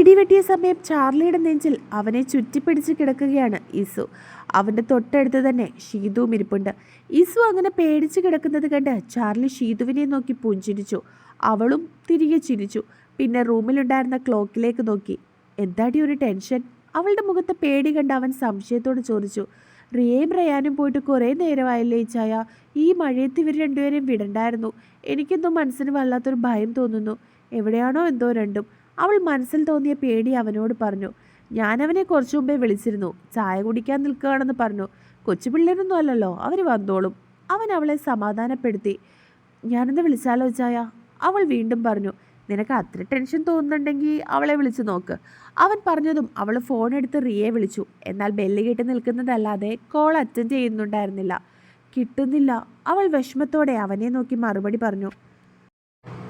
ഇടിവെട്ടിയ സമയം ചാർലിയുടെ നെഞ്ചിൽ അവനെ ചുറ്റിപ്പിടിച്ച് കിടക്കുകയാണ് ഇസു അവന്റെ തൊട്ടടുത്ത് തന്നെ ഷീതുവും ഇരിപ്പുണ്ട്. ഇസു അങ്ങനെ പേടിച്ച് കിടക്കുന്നത് കണ്ട് ചാർലി ഷീതുവിനെ നോക്കി പുഞ്ചിരിച്ചു. അവളും തിരികെ ചിരിച്ചു. പിന്നെ റൂമിലുണ്ടായിരുന്ന ക്ലോക്കിലേക്ക് നോക്കി. എന്താടി ഒരു ടെൻഷൻ? അവളുടെ മുഖത്തെ പേടി കണ്ട് അവൻ സംശയത്തോട് ചോദിച്ചു. റിയയും റയാനും പോയിട്ട് കുറേ നേരമായില്ലേ ചായ ഈ മഴയത്ത് ഇവർ രണ്ടുപേരെയും വിടണ്ടായിരുന്നു. എനിക്കെന്തോ മനസ്സിന് വല്ലാത്തൊരു ഭയം തോന്നുന്നു. എവിടെയാണോ എന്തോ രണ്ടും. അവൾ മനസ്സിൽ തോന്നിയ പേടി അവനോട് പറഞ്ഞു. ഞാൻ അവനെ കുറച്ചു മുമ്പേ വിളിച്ചിരുന്നു. ചായ കുടിക്കാൻ നിൽക്കുകയാണെന്ന് പറഞ്ഞു. കൊച്ചു പിള്ളേരൊന്നും അല്ലല്ലോ. അവർ വന്നോളും. അവൻ അവളെ സമാധാനപ്പെടുത്തി. ഞാനെന്ന് വിളിച്ചാലോ ചായ? അവൾ വീണ്ടും പറഞ്ഞു. നിനക്ക് അത്ര ടെൻഷൻ തോന്നുന്നുണ്ടെങ്കിൽ അവളെ വിളിച്ചു നോക്ക്. അവൻ പറഞ്ഞതും അവൾ ഫോൺ എടുത്ത് റിയെ വിളിച്ചു. എന്നാൽ ബെല്ല് കേട്ട് നിൽക്കുന്നതല്ലാതെ കോൾ അറ്റൻഡ് ചെയ്യുന്നുണ്ടായിരുന്നില്ല. കിട്ടുന്നില്ല. അവൾ വിഷമത്തോടെ അവനെ നോക്കി മറുപടി പറഞ്ഞു.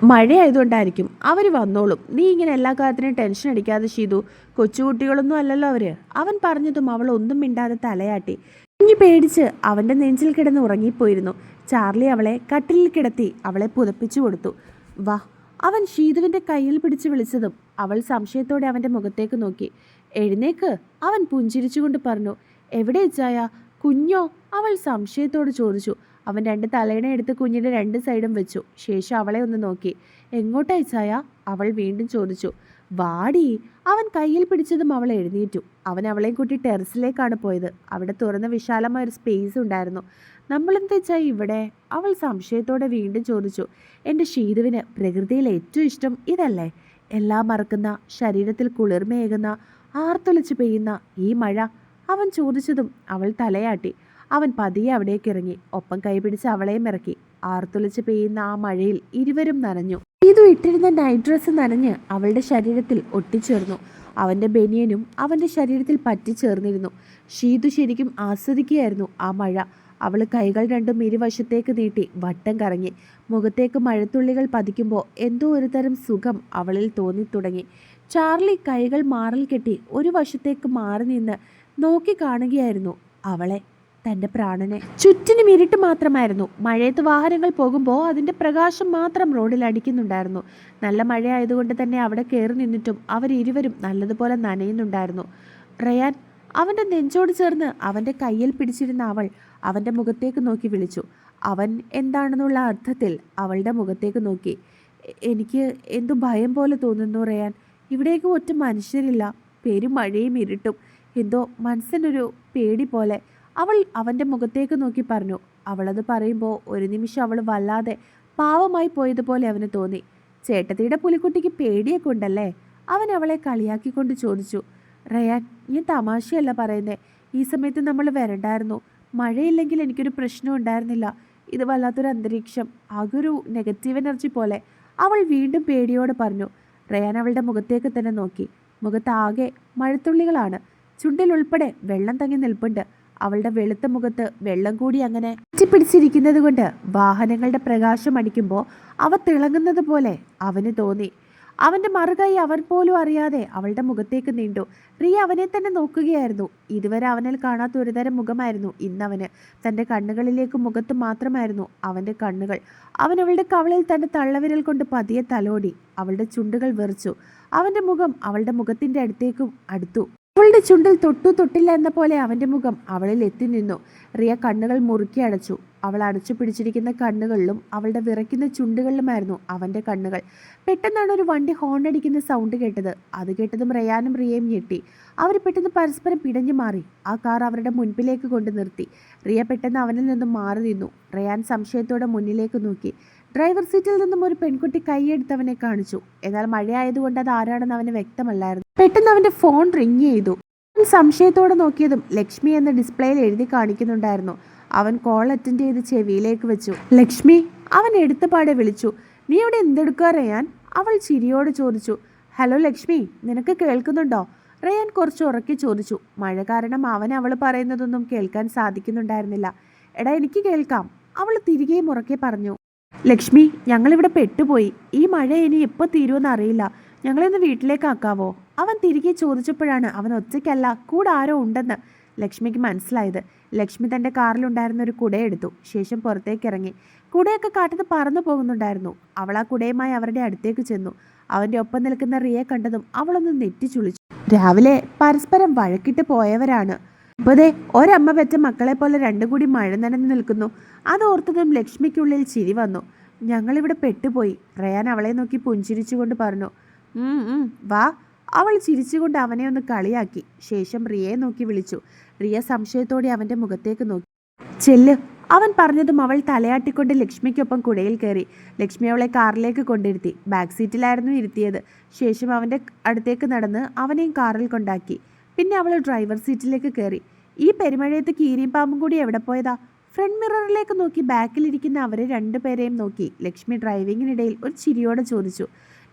മഴയായതുകൊണ്ടായിരിക്കും അവർ വന്നോളും. നീ ഇങ്ങനെ എല്ലാ കാര്യത്തിനും ടെൻഷൻ അടിക്കാതെ ചെയ്തു കൊച്ചുകുട്ടികളൊന്നും അല്ലല്ലോ അവർ. അവൻ പറഞ്ഞതും അവൾ ഒന്നും മിണ്ടാതെ തലയാട്ടി. കുഞ്ഞു പേടിച്ച് അവന്റെ നെഞ്ചിൽ കിടന്ന് ഉറങ്ങിപ്പോയിരുന്നു. ചാർലി അവളെ കട്ടിലിൽ കിടത്തി അവളെ പുതപ്പിച്ചു കൊടുത്തു. വാ. അവൻ ഷീതുവിന്റെ കയ്യിൽ പിടിച്ച് വിളിച്ചതും അവൾ സംശയത്തോടെ അവന്റെ മുഖത്തേക്ക് നോക്കി. എഴുന്നേക്ക്. അവൻ പുഞ്ചിരിച്ചുകൊണ്ട് പറഞ്ഞു. എവിടെ ചായ കുഞ്ഞോ? അവൾ സംശയത്തോട് ചോദിച്ചു. അവൻ രണ്ട് തലയിണ എടുത്ത് കുഞ്ഞിന്റെ രണ്ട് സൈഡും വെച്ചു. ശേഷം അവളെ ഒന്ന് നോക്കി. എങ്ങോട്ട് ചായ അവൾ വീണ്ടും ചോദിച്ചു. വാടി. അവൻ കയ്യിൽ പിടിച്ചതും അവൾ എഴുന്നേറ്റു. അവൻ അവളെയും കൂട്ടി ടെറസിലേക്കാണ് പോയത്. അവിടെ തുറന്ന വിശാലമായ ഒരു സ്പേസ് ഉണ്ടായിരുന്നു. നമ്മളെന്താ ചായ ഇവിടെ? അവൾ സംശയത്തോടെ വീണ്ടും ചോദിച്ചു. എന്റെ ഷീതുവിന് പ്രകൃതിയിൽ ഏറ്റവും ഇഷ്ടം ഇതല്ലേ? എല്ലാം മറക്കുന്ന ശരീരത്തിൽ കുളിർമയേകുന്ന ആർത്തൊലിച്ച് പെയ്യുന്ന ഈ മഴ? അവൻ ചോദിച്ചതും അവൾ തലയാട്ടി. അവൻ പതിയെ അവിടേക്ക് ഇറങ്ങി. ഒപ്പം കൈപിടിച്ച് അവളെയും ഇറക്കി. ആർത്തൊലിച്ച് പെയ്യുന്ന ആ മഴയിൽ ഇരുവരും നനഞ്ഞു. ഇതു ഇട്ടിരുന്ന നൈറ്റ് ഡ്രസ്സ് നനഞ്ഞ് അവളുടെ ശരീരത്തിൽ ഒട്ടിച്ചേർന്നു. അവന്റെ ബനിയനും അവന്റെ ശരീരത്തിൽ പറ്റിച്ചേർന്നിരുന്നു. ഷീതു ശരിക്കും ആസ്വദിക്കുകയായിരുന്നു ആ മഴ. അവൾ കൈകൾ രണ്ടും ഇരുവശത്തേക്ക് നീട്ടി വട്ടം കറങ്ങി. മുഖത്തേക്ക് മഴത്തുള്ളികൾ പതിക്കുമ്പോൾ എന്തോ ഒരു തരം സുഖം അവളിൽ തോന്നിത്തുടങ്ങി. ചാർലി കൈകൾ മാറൽ കെട്ടി ഒരു വശത്തേക്ക് മാറി നിന്ന് നോക്കി കാണുകയായിരുന്നു അവളെ. തന്റെ പ്രാണനെ. ചുറ്റിനും ഇരുട്ട് മാത്രമായിരുന്നു. മഴയത്ത് വാഹനങ്ങൾ പോകുമ്പോൾ അതിന്റെ പ്രകാശം മാത്രം റോഡിൽ അടിക്കുന്നുണ്ടായിരുന്നു. നല്ല മഴയായതുകൊണ്ട് തന്നെ അവിടെ കയറി നിന്നിട്ടും അവരിരുവരും നല്ലതുപോലെ നനയുന്നുണ്ടായിരുന്നു. റയാൻ അവന്റെ നെഞ്ചോട് ചേർന്ന് അവന്റെ കയ്യിൽ പിടിച്ചിരുന്ന അവൾ അവന്റെ മുഖത്തേക്ക് നോക്കി വിളിച്ചു. അവൻ എന്താണെന്നുള്ള അർത്ഥത്തിൽ അവളുടെ മുഖത്തേക്ക് നോക്കി. എനിക്ക് എന്തു ഭയം പോലെ തോന്നുന്നു റയാൻ. ഇവിടേക്ക് ഒറ്റ മനുഷ്യരില്ല. പേര് മഴയും ഇരുട്ടും. എന്തോ മനസ്സിനൊരു പേടി പോലെ. അവൾ അവന്റെ മുഖത്തേക്ക് നോക്കി പറഞ്ഞു അവളത് പറയുമ്പോൾ ഒരു നിമിഷം അവൾ വല്ലാതെ പാവമായി പോയതുപോലെ അവന് തോന്നി. ചേട്ടത്തിയുടെ പുലിക്കുട്ടിക്ക് പേടിയൊക്കെ ഉണ്ടല്ലേ? അവൻ അവളെ കളിയാക്കിക്കൊണ്ട് ചോദിച്ചു റയാൻ ഞാൻ തമാശയല്ല പറയുന്നത് ഈ സമയത്ത് നമ്മൾ വരണ്ടായിരുന്നു. മഴയില്ലെങ്കിൽ എനിക്കൊരു പ്രശ്നം ഉണ്ടായിരുന്നില്ല. ഇത് വല്ലാത്തൊരു അന്തരീക്ഷം ആകൊരു നെഗറ്റീവ് എനർജി പോലെ. അവൾ വീണ്ടും പേടിയോടെ പറഞ്ഞു റയാൻ അവളുടെ മുഖത്തേക്ക് തന്നെ നോക്കി. മുഖത്താകെ മഴത്തുള്ളികളാണ്. ചുണ്ടിലുൾപ്പെടെ വെള്ളം തങ്ങി നിൽപ്പുണ്ട്. അവളുടെ വെളുത്ത മുഖത്ത് വെള്ളം കൂടി അങ്ങനെ പിടിച്ചിരിക്കുന്നത് കൊണ്ട് വാഹനങ്ങളുടെ പ്രകാശം അടിക്കുമ്പോൾ അവ തിളങ്ങുന്നത് പോലെ അവന് തോന്നി. അവന്റെ മറുകൈ അവൻ പോലും അറിയാതെ അവളുടെ മുഖത്തേക്ക് നീണ്ടു. റിയ അവനെ തന്നെ നോക്കുകയായിരുന്നു. ഇതുവരെ അവനിൽ കാണാത്ത ഒരുതരം മുഖമായിരുന്നു ഇന്നവന്. തന്റെ കണ്ണുകളിലേക്ക് മുഖത്ത് മാത്രമായിരുന്നു അവന്റെ കണ്ണുകൾ. അവൻ അവളുടെ കവളിൽ തന്റെ തള്ളവിരൽ കൊണ്ട് പതിയെ തലോടി. അവളുടെ ചുണ്ടുകൾ വെറിച്ചു. അവന്റെ മുഖം അവളുടെ മുഖത്തിന്റെ അടുത്തേക്കും അടുത്തു. അവളുടെ ചുണ്ടിൽ തൊട്ടു തൊട്ടില്ല എന്ന പോലെ അവന്റെ മുഖം അവളിൽ എത്തി നിന്നു. റിയ കണ്ണുകൾ മുറുക്കി അടച്ചു. അവൾ അടച്ചു പിടിച്ചിരിക്കുന്ന കണ്ണുകളിലും അവളുടെ വിറയ്ക്കുന്ന ചുണ്ടുകളിലുമായിരുന്നു അവന്റെ കണ്ണുകൾ. പെട്ടെന്നാണ് ഒരു വണ്ടി ഹോൺ അടിക്കുന്ന സൗണ്ട് കേട്ടത്. അത് കേട്ടതും റയാനും റിയയും ഞെട്ടി. അവർ പെട്ടെന്ന് പരസ്പരം പിടഞ്ഞു മാറി. ആ കാർ അവരുടെ മുൻപിലേക്ക് കൊണ്ട് നിർത്തി. റിയ പെട്ടെന്ന് അവനിൽ നിന്നും മാറി നിന്നു. റയാൻ സംശയത്തോടെ മുന്നിലേക്ക് നോക്കി. ഡ്രൈവർ സീറ്റിൽ നിന്നും ഒരു പെൺകുട്ടി കൈയെടുത്ത് അവനെ കാണിച്ചു. എന്നാൽ മഴയായതുകൊണ്ട് അത് ആരാണെന്ന് അവന് വ്യക്തമല്ലായിരുന്നു. പെട്ടെന്ന് അവന്റെ ഫോൺ റിങ് ചെയ്തു. സംശയത്തോടെ നോക്കിയതും ലക്ഷ്മി എന്ന ഡിസ്പ്ലേയിൽ എഴുതി കാണിക്കുന്നുണ്ടായിരുന്നു. അവൻ കോൾ അറ്റൻഡ് ചെയ്ത് ചെവിയിലേക്ക് വെച്ചു. ലക്ഷ്മി അവൻ എടുത്തപാടെ വിളിച്ചു. നീ ഇവിടെ എന്തെടുക്കുക റയാൻ? അവൾ ചിരിയോട് ചോദിച്ചു. ഹലോ ലക്ഷ്മി നിനക്ക് കേൾക്കുന്നുണ്ടോ? റയാൻ കുറച്ച് ഉറക്കി ചോദിച്ചു. മഴ കാരണം അവൻ അവൾ പറയുന്നതൊന്നും കേൾക്കാൻ സാധിക്കുന്നുണ്ടായിരുന്നില്ല. എടാ എനിക്ക് കേൾക്കാം. അവൾ തിരികെയും ഉറക്കെ പറഞ്ഞു. ലക്ഷ്മി ഞങ്ങളിവിടെ പെട്ടുപോയി. ഈ മഴ ഇനി എപ്പോൾ തീരുമെന്ന് അറിയില്ല. ഞങ്ങളെന്ന് വീട്ടിലേക്കാക്കാവോ? അവൻ തിരികെ ചോദിച്ചപ്പോഴാണ് അവൻ ഒറ്റയ്ക്കല്ല കൂടെ ആരോ ഉണ്ടെന്ന് ലക്ഷ്മിക്ക് മനസ്സിലായത്. ലക്ഷ്മി തന്റെ കാറിലുണ്ടായിരുന്ന ഒരു കുടയെടുത്തു ശേഷം പുറത്തേക്ക് ഇറങ്ങി. കുടയൊക്കെ കാട്ടത്ത് പറന്നു പോകുന്നുണ്ടായിരുന്നു. അവൾ ആ കുടയുമായി അവരുടെ അടുത്തേക്ക് ചെന്നു. അവന്റെ ഒപ്പം നിൽക്കുന്ന റിയെ കണ്ടതും അവളൊന്ന് നെറ്റിച്ചുളിച്ചു. രാവിലെ പരസ്പരം വഴക്കിട്ട് പോയവരാണ് ഇപ്പതേ ഒരമ്മ പെറ്റ മക്കളെ പോലെ രണ്ടും കൂടി മഴ നനഞ്ഞു നിൽക്കുന്നു. അതോർത്തതും ലക്ഷ്മിക്കുള്ളിൽ ചിരി വന്നു. ഞങ്ങളിവിടെ പെട്ടുപോയി. റയാൻ അവളെ നോക്കി പുഞ്ചിരിച്ചുകൊണ്ട് പറഞ്ഞു "ഉം, ഉം, വാ. അവൾ ചിരിച്ചുകൊണ്ട് അവനെ ഒന്ന് കളിയാക്കി. ശേഷം റിയയെ നോക്കി വിളിച്ചു. റിയ സംശയത്തോടെ അവന്റെ മുഖത്തേക്ക് നോക്കി. ചെല്ല്. അവൻ പറഞ്ഞതും അവൾ തലയാട്ടിക്കൊണ്ട് ലക്ഷ്മിക്കൊപ്പം കുടയിൽ കയറി. ലക്ഷ്മി അവളെ കാറിലേക്ക് കൊണ്ടിരുത്തി. ബാക്ക് സീറ്റിലായിരുന്നു ഇരുത്തിയത്. ശേഷം അവന്റെ അടുത്തേക്ക് നടന്ന് അവനെയും കാറിൽ കൊണ്ടാക്കി. പിന്നെ അവൾ ഡ്രൈവർ സീറ്റിലേക്ക് കയറി ഈ പെരുമഴയത്ത് കീരിയും പാമ്പും കൂടി എവിടെ പോയതാ? ഫ്രണ്ട് മിററിലേക്ക് നോക്കി ബാക്കിലിരിക്കുന്ന അവരെ രണ്ടുപേരെയും നോക്കി. ലക്ഷ്മി ഡ്രൈവിങ്ങിനിടയിൽ ഒരു ചിരിയോടെ ചോദിച്ചു.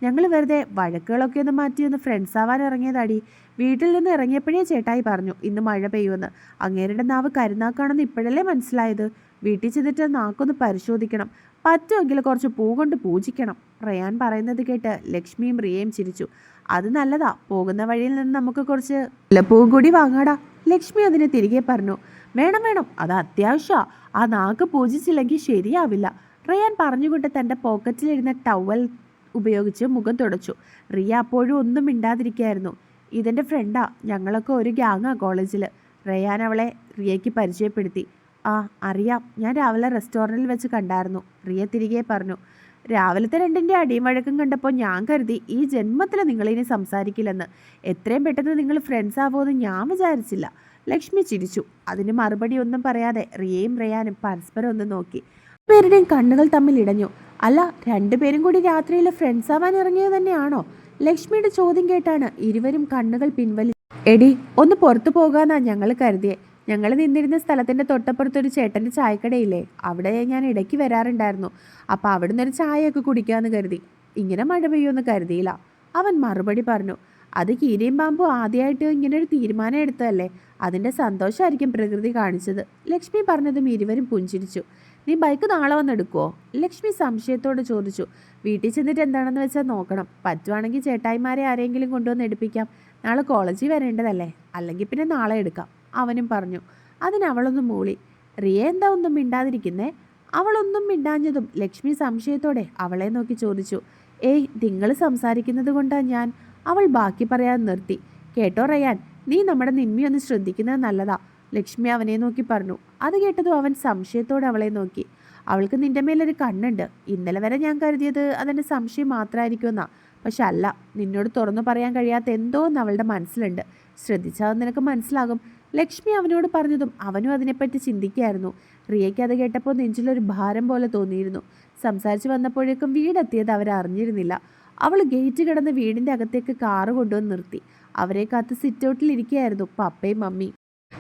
ഞങ്ങൾ വെറുതെ വഴക്കുകളൊക്കെ ഒന്ന് മാറ്റി ഒന്ന് ഫ്രണ്ട്സ് ആവാൻ ഇറങ്ങിയതാടി. വീട്ടിൽ നിന്ന് ഇറങ്ങിയപ്പോഴേ ചേട്ടായി പറഞ്ഞു ഇന്ന് മഴ പെയ്യുമെന്ന്. അങ്ങേരുടെ നാവ് കരുനാക്കാണെന്ന് ഇപ്പോഴല്ലേ മനസ്സിലായത്. വീട്ടിൽ ചെന്നിട്ട് നാക്കൊന്ന് പരിശോധിക്കണം. പറ്റുമെങ്കിൽ കുറച്ച് പൂ കൊണ്ട് പൂജിക്കണം. റയാൻ പറയുന്നത് കേട്ട് ലക്ഷ്മിയും റിയയും ചിരിച്ചു. അത് നല്ലതാ. പോകുന്ന വഴിയിൽ നിന്ന് നമുക്ക് കുറച്ച് മുല്ലപ്പൂ കൂടി വാങ്ങാടാ. ലക്ഷ്മി അതിന് തിരികെ പറഞ്ഞു. വേണം വേണം. അത് അത്യാവശ്യമാ ആ നാക്ക് പൂജിച്ചില്ലെങ്കിൽ ശരിയാവില്ല. റിയാൻ പറഞ്ഞുകൊണ്ട് തന്റെ പോക്കറ്റിലിരുന്ന ടവൽ ഉപയോഗിച്ച് മുഖം തുടച്ചു. റിയ അപ്പോഴും ഒന്നും മിണ്ടാതിരിക്കുകയായിരുന്നു ഇതെന്റെ ഫ്രണ്ടാ ഞങ്ങളൊക്കെ ഒരു ഗ്യാങ്ങാ കോളേജിൽ റയാൻ അവളെ റിയയ്ക്ക് പരിചയപ്പെടുത്തി. ആ അറിയാം. ഞാൻ രാവിലെ റെസ്റ്റോറന്റിൽ വെച്ച് കണ്ടായിരുന്നു. റിയ തിരികെ പറഞ്ഞു രാവിലത്തെ രണ്ടിന്റെ അടിയും കണ്ടപ്പോൾ ഞാൻ കരുതി ഈ ജന്മത്തിൽ നിങ്ങളിനി സംസാരിക്കില്ലെന്ന്. എത്രയും പെട്ടെന്ന് നിങ്ങൾ ഫ്രണ്ട്സ് ആവുമെന്ന് ഞാൻ വിചാരിച്ചില്ല. ലക്ഷ്മി ചിരിച്ചു. അതിന് മറുപടി ഒന്നും പറയാതെ റിയയും റയാനും പരസ്പരം ഒന്ന് നോക്കി. പേരുടെയും കണ്ണുകൾ തമ്മിൽ ഇടഞ്ഞു. അല്ല രണ്ടുപേരും കൂടി രാത്രിയിൽ ഫ്രണ്ട്സ് ആവാൻ ഇറങ്ങിയത് തന്നെയാണോ? ലക്ഷ്മിയുടെ ചോദ്യം കേട്ടാണ് ഇരുവരും കണ്ണുകൾ പിൻവലി എടി ഒന്ന് പുറത്തു പോകാന്നാ ഞങ്ങൾ കരുതിയേ. ഞങ്ങൾ നിന്നിരുന്ന സ്ഥലത്തിന്റെ തൊട്ടപ്പുറത്തൊരു ചേട്ടന്റെ ചായക്കടയില്ലേ? അവിടെ ഞാൻ ഇടയ്ക്ക് വരാറുണ്ടായിരുന്നു. അപ്പോൾ അവിടുന്ന് ഒരു ചായയൊക്കെ കുടിക്കാമെന്ന് കരുതി. ഇങ്ങനെ മഴ പെയ്യുമെന്ന് കരുതിയില്ല. അവൻ മറുപടി പറഞ്ഞു അത് കീരിയും പാമ്പും ആദ്യമായിട്ട് ഇങ്ങനെ ഒരു തീരുമാനം എടുത്തതല്ലേ? അതിന്റെ സന്തോഷമായിരിക്കും പ്രകൃതി കാണിച്ചത്. ലക്ഷ്മി പറഞ്ഞതും ഇരുവരും പുഞ്ചിരിച്ചു. നീ ബൈക്ക് നാളെ വന്നെടുക്കുമോ ലക്ഷ്മി സംശയത്തോട് ചോദിച്ചു. വീട്ടിൽ ചെന്നിട്ട് എന്താണെന്ന് വെച്ചാൽ നോക്കണം. പറ്റുവാണെങ്കിൽ ചേട്ടായിമാരെ ആരെങ്കിലും കൊണ്ടുവന്ന് എടുപ്പിക്കാം. നാളെ കോളേജിൽ വരേണ്ടതല്ലേ? അല്ലെങ്കിൽ പിന്നെ നാളെ എടുക്കാം. അവനും പറഞ്ഞു അതിനവളൊന്നും മൂളി. റിയ എന്താ ഒന്നും മിണ്ടാതിരിക്കുന്നേ? അവളൊന്നും മിണ്ടാഞ്ഞതും ലക്ഷ്മി സംശയത്തോടെ അവളെ നോക്കി ചോദിച്ചു ഏയ് നിങ്ങൾ സംസാരിക്കുന്നത് കൊണ്ടാ ഞാൻ? അവൾ ബാക്കി പറയാൻ നിർത്തി. കേട്ടോ റയാൻ നീ നമ്മുടെ നിമ്മി ശ്രദ്ധിക്കുന്നത് നല്ലതാ. ലക്ഷ്മി അവനെ നോക്കി പറഞ്ഞു. അത് കേട്ടതും അവൻ സംശയത്തോടെ അവളെ നോക്കി. അവൾക്ക് നിന്റെ മേലൊരു കണ്ണുണ്ട്. ഇന്നലെ വരെ ഞാൻ കരുതിയത് അതെന്റെ സംശയം മാത്രമായിരിക്കുമെന്നാ പക്ഷെ അല്ല നിന്നോട് തുറന്നു പറയാൻ കഴിയാത്ത എന്തോ എന്ന് അവളുടെ മനസ്സിലുണ്ട്. ശ്രദ്ധിച്ചാൽ നിനക്ക് മനസ്സിലാകും. ലക്ഷ്മി അവനോട് പറഞ്ഞതും അവനും അതിനെപ്പറ്റി ചിന്തിക്കുകയായിരുന്നു റിയയ്ക്ക് അത് കേട്ടപ്പോൾ നെഞ്ചിലൊരു ഭാരം പോലെ തോന്നിയിരുന്നു. സംസാരിച്ച് വന്നപ്പോഴേക്കും വീടെത്തിയത് അവരറിഞ്ഞിരുന്നില്ല അവൾ ഗേറ്റ് കിടന്ന് വീടിന്റെ അകത്തേക്ക് കാറ് കൊണ്ടുവന്ന് നിർത്തി. അവരെ കാത്ത് സിറ്റൗട്ടിൽ ഇരിക്കുകയായിരുന്നു പപ്പയും മമ്മി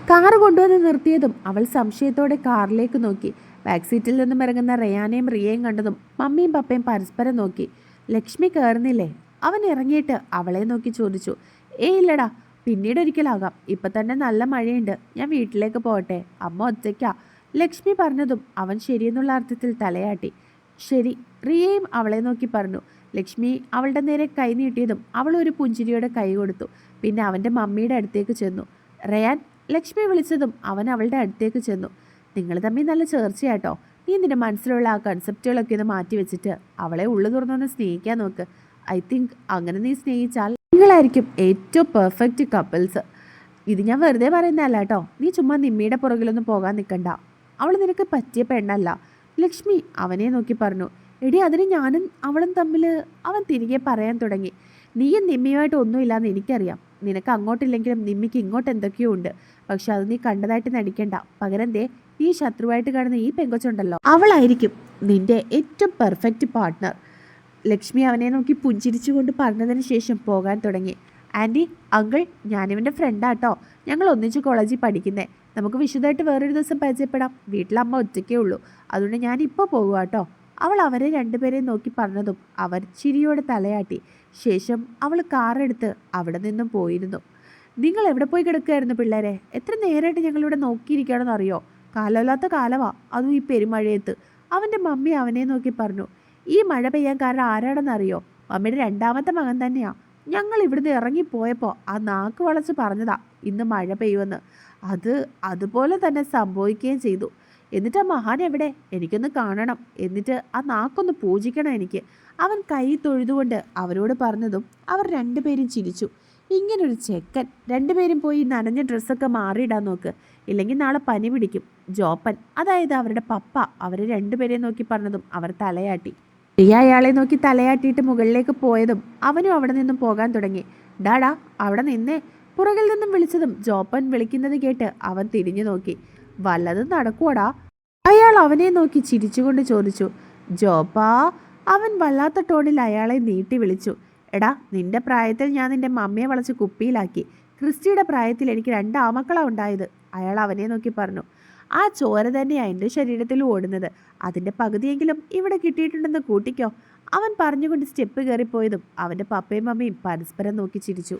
കാറ് കൊണ്ടുവന്ന് നിർത്തിയതും അവൾ സംശയത്തോടെ കാറിലേക്ക് നോക്കി. ബാക്ക് സീറ്റിൽ നിന്നും ഇറങ്ങുന്ന റയാനെയും റിയയും കണ്ടതും മമ്മിയും പപ്പയും പരസ്പരം നോക്കി. ലക്ഷ്മി കയറുന്നില്ലേ? അവൻ ഇറങ്ങിയിട്ട് അവളെ നോക്കി ചോദിച്ചു. ഏയ് ഇല്ലടാ പിന്നീട് ഒരിക്കലാകാം ഇപ്പം തന്നെ നല്ല മഴയുണ്ട്. ഞാൻ വീട്ടിലേക്ക് പോകട്ടെ. അമ്മ ഒറ്റയ്ക്കാ. ലക്ഷ്മി പറഞ്ഞതും അവൻ ശരിയെന്നുള്ള അർത്ഥത്തിൽ തലയാട്ടി. ശരി റിയയും അവളെ നോക്കി പറഞ്ഞു. ലക്ഷ്മി അവളുടെ നേരെ കൈ നീട്ടിയതും അവൾ ഒരു പുഞ്ചിരിയോടെ കൈ കൊടുത്തു. പിന്നെ അവന്റെ മമ്മിയുടെ അടുത്തേക്ക് ചെന്നു. റയാൻ ലക്ഷ്മി വിളിച്ചതും അവൻ അവളുടെ അടുത്തേക്ക് ചെന്നു. നിങ്ങൾ തമ്മിൽ നല്ല ചേർച്ചയാട്ടോ. നീ നിന്റെ മനസ്സിലുള്ള ആ കൺസെപ്റ്റുകളൊക്കെ ഒന്ന് മാറ്റി വെച്ചിട്ട് അവളെ ഉള്ളു തുറന്നൊന്ന് സ്നേഹിക്കാൻ നോക്ക്. ഐ തിങ്ക് അങ്ങനെ നീ സ്നേഹിച്ചാൽ നിങ്ങളായിരിക്കും ഏറ്റവും പെർഫെക്റ്റ് കപ്പിൾസ് ഇത് ഞാൻ വെറുതെ പറയുന്നതല്ല കേട്ടോ നീ ചുമ്മാ നിമ്മിയുടെ പുറകിലൊന്നും പോകാൻ നിൽക്കണ്ട അവൾ നിനക്ക് പറ്റിയ പെണ്ണല്ല. ലക്ഷ്മി അവനെ നോക്കി പറഞ്ഞു. എടി അതിന് ഞാനും അവളും തമ്മിൽ അവൻ തിരികെ പറയാൻ തുടങ്ങി. നീയും നിമ്മിയുമായിട്ട് ഒന്നുമില്ലാന്ന് എനിക്കറിയാം. നിനക്ക് അങ്ങോട്ടില്ലെങ്കിലും നിമ്മിക്ക് ഇങ്ങോട്ട് എന്തൊക്കെയോ ഉണ്ട്. പക്ഷെ അത് നീ കണ്ടതായിട്ട് നടിക്കണ്ട. പകരം ദേ നീ ശത്രുവായിട്ട് കാണുന്ന ഈ പെങ്കൊച്ചുണ്ടല്ലോ. അവളായിരിക്കും നിന്റെ ഏറ്റവും പെർഫെക്റ്റ് പാർട്ട്ണർ ലക്ഷ്മി അവനെ നോക്കി പുഞ്ചിരിച്ചുകൊണ്ട് പറഞ്ഞതിന് ശേഷം പോകാൻ തുടങ്ങി. ആന്റി അങ്കിൾ ഞാനിവന്റെ ഫ്രണ്ടാട്ടോ. ഞങ്ങൾ ഒന്നിച്ച് കോളേജിൽ പഠിക്കുന്നേ. നമുക്ക് വിശദമായിട്ട് വേറൊരു ദിവസം പരിചയപ്പെടാം. വീട്ടിലമ്മ ഒറ്റയ്ക്കേ ഉള്ളൂ. അതുകൊണ്ട് ഞാൻ ഇപ്പോൾ പോകുക കേട്ടോ അവൾ അവരെ രണ്ടുപേരെയും നോക്കി പറഞ്ഞതും അവർ ചിരിയോടെ തലയാട്ടി. ശേഷം അവൾ കാറെടുത്ത് അവിടെ നിന്നും പോയിരുന്നു. നിങ്ങൾ എവിടെ പോയി കിടക്കുകയായിരുന്നു പിള്ളേരെ? എത്ര നേരമായിട്ട് ഞങ്ങളിവിടെ നോക്കിയിരിക്കുകയാണെന്ന് അറിയോ കാലമില്ലാത്ത കാലമാ. അതും ഈ പെരുമഴയത്ത്. അവന്റെ മമ്മി അവനെ നോക്കി പറഞ്ഞു. ഈ മഴ പെയ്യാൻ കാരണം ആരാണെന്നറിയോ? മമ്മിയുടെ രണ്ടാമത്തെ മകൻ തന്നെയാ. ഞങ്ങൾ ഇവിടുന്ന് ഇറങ്ങിപ്പോയപ്പോൾ ആ നാക്ക് വളച്ച് പറഞ്ഞതാ ഇന്ന് മഴ പെയ്യുമെന്ന്. അത് അതുപോലെ തന്നെ സംഭവിക്കുകയും ചെയ്തു. എന്നിട്ട് ആ മഹാൻ എവിടെ? എനിക്കൊന്ന് കാണണം. എന്നിട്ട് ആ നാക്കൊന്ന് പൂജിക്കണം എനിക്ക്. അവൻ കൈ തൊഴുതുകൊണ്ട് അവരോട് പറഞ്ഞതും അവർ രണ്ടുപേരും ചിരിച്ചു. ഇങ്ങനൊരു ചെക്കൻ. രണ്ടുപേരും പോയി നനഞ്ഞ ഡ്രസ്സൊക്കെ മാറിയിടാൻ നോക്ക്. ഇല്ലെങ്കിൽ നാളെ പനി പിടിക്കും. ജോപ്പൻ അതായത് അവരുടെ പപ്പ അവരെ രണ്ടുപേരെയും നോക്കി പറഞ്ഞതും അവർ തലയാട്ടി. പ്രിയ അയാളെ നോക്കി തലയാട്ടിയിട്ട് മുകളിലേക്ക് പോയതും അവനും അവിടെ നിന്നും പോകാൻ തുടങ്ങി. ഡാടാ അവിടെ നിന്നേ. പുറകിൽ നിന്നും വിളിച്ചതും ജോപ്പൻ വിളിക്കുന്നത് കേട്ട് അവൻ തിരിഞ്ഞു നോക്കി. വല്ലതും നടക്കൂടാ അയാൾ അവനെ നോക്കി ചിരിച്ചുകൊണ്ട് ചോദിച്ചു. ജോപ്പാ അവൻ വല്ലാത്ത ടോണിൽ അയാളെ നീട്ടി വിളിച്ചു. എടാ നിന്റെ പ്രായത്തിൽ ഞാൻ നിന്റെ മമ്മയെ വളച്ച് കുപ്പിയിലാക്കി. ക്രിസ്റ്റിയുടെ പ്രായത്തിൽ എനിക്ക് രണ്ട് ആമക്കളാണ് ഉണ്ടായത്. അയാൾ അവനെ നോക്കി പറഞ്ഞു. ആ ചോര തന്നെയാണ് എന്റെ ശരീരത്തിൽ ഓടുന്നത്. അതിന്റെ പകുതിയെങ്കിലും ഇവിടെ കിട്ടിയിട്ടുണ്ടെന്ന് കൂട്ടിക്കോ. അവൻ പറഞ്ഞുകൊണ്ട് സ്റ്റെപ്പ് കയറിപ്പോയതും അവന്റെ പപ്പയും മമ്മയും പരസ്പരം നോക്കി ചിരിച്ചു.